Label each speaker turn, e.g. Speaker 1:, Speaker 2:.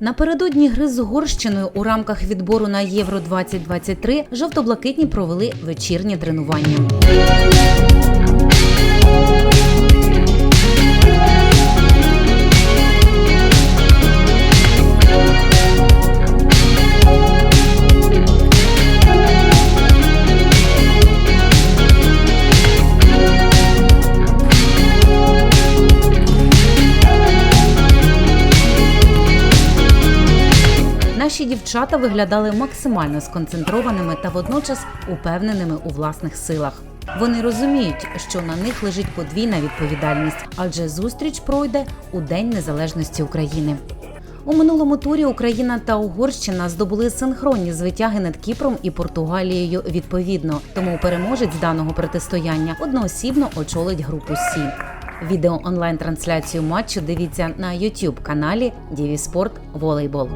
Speaker 1: Напередодні гри з Угорщиною у рамках відбору на Євро 2023 жовто-блакитні провели вечірнє тренування. Наші дівчата виглядали максимально сконцентрованими та водночас упевненими у власних силах. Вони розуміють, що на них лежить подвійна відповідальність, адже зустріч пройде у День Незалежності України. У минулому турі Україна та Угорщина здобули синхронні звитяги над Кіпром і Португалією відповідно. Тому переможець даного протистояння одноосібно очолить групу Сі. Відео онлайн трансляцію матчу дивіться на YouTube каналі Діві Спорт Волейбол.